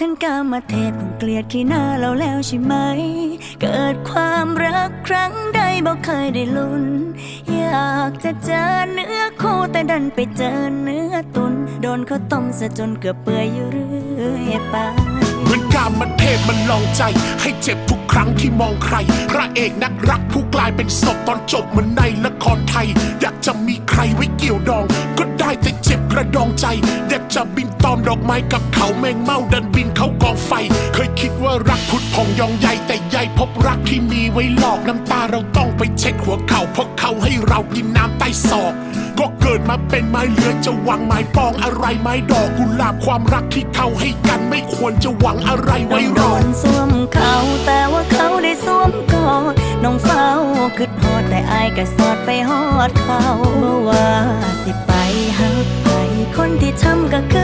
ท่านกามาเทพคงเกลียดขี้หน้าเราแล้วใช่ไหม เกิดความรักครั้งใดบอกเคยได้ลุ้น อยากจะเจอเนื้อคู่แต่ดันไปเจอเนื้อตุน โดนเขาต้มซะจนเกือบเปื่อยอยู่เรื่อยไปเหมือนกามมันเทพมันลองใจ ให้เจ็บทุกครั้งที่มองใคร พระเอกนักรักผู้กลายเป็นศพตอนจบเหมือนในละครไทย อยากจะมีใครไว้เกี่ยวดอง ก็ได้แต่ ระดองใจอยากจะบินตอมดอกไม้กับเขาแมงเม่าดันบินเข้ากองไฟ เคยคิดว่ารักพุดพองยองใหญ่แต่ใหญ่พบรักที่มีไว้หลอกน้ำตาเราต้องไปเช็ดหัวเขาเพราะเขาให้เรากินน้ำใต้ศอกก็เกิดมาเป็นไม้เลือจะหวังไม้ปองอะไรไม้ดอกกุหลาบความรักที่เขาให้กันไม่ควรจะหวังอะไรไว้รโดอนสวมเขาแต่ว่าเขาได้สวมกอดน้องเฝ้า คิดฮอดแต่อายก็สอดไปฮอดเขาเมื่อว่าสิไปหักไปคนที่ทำก็คือ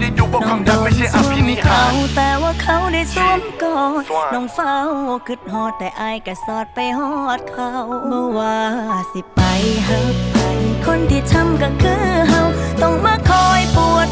ที่ยุบว่าความรักไม่ใช่อภินิหาร แต่ว่าเขาได้สวมกอดน้องเฝ้าคิดฮอดแต่อายก็สอดไปฮอดเขาเมื่อว่าสิไปหักไป คนที่ทำก็คือเฮาต้องมาคอยปวด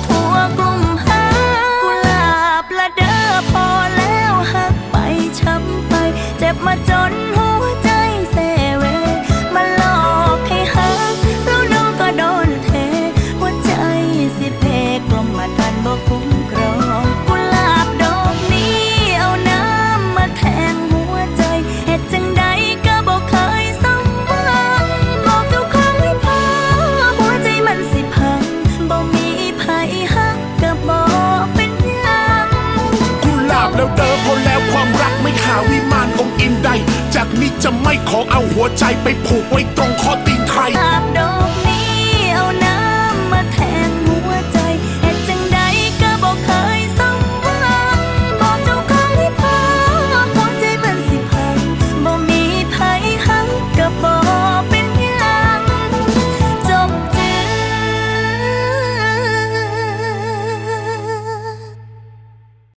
จะไม่ขอเอาหัวใจไปผูกไว้ตรงคอตีนใคร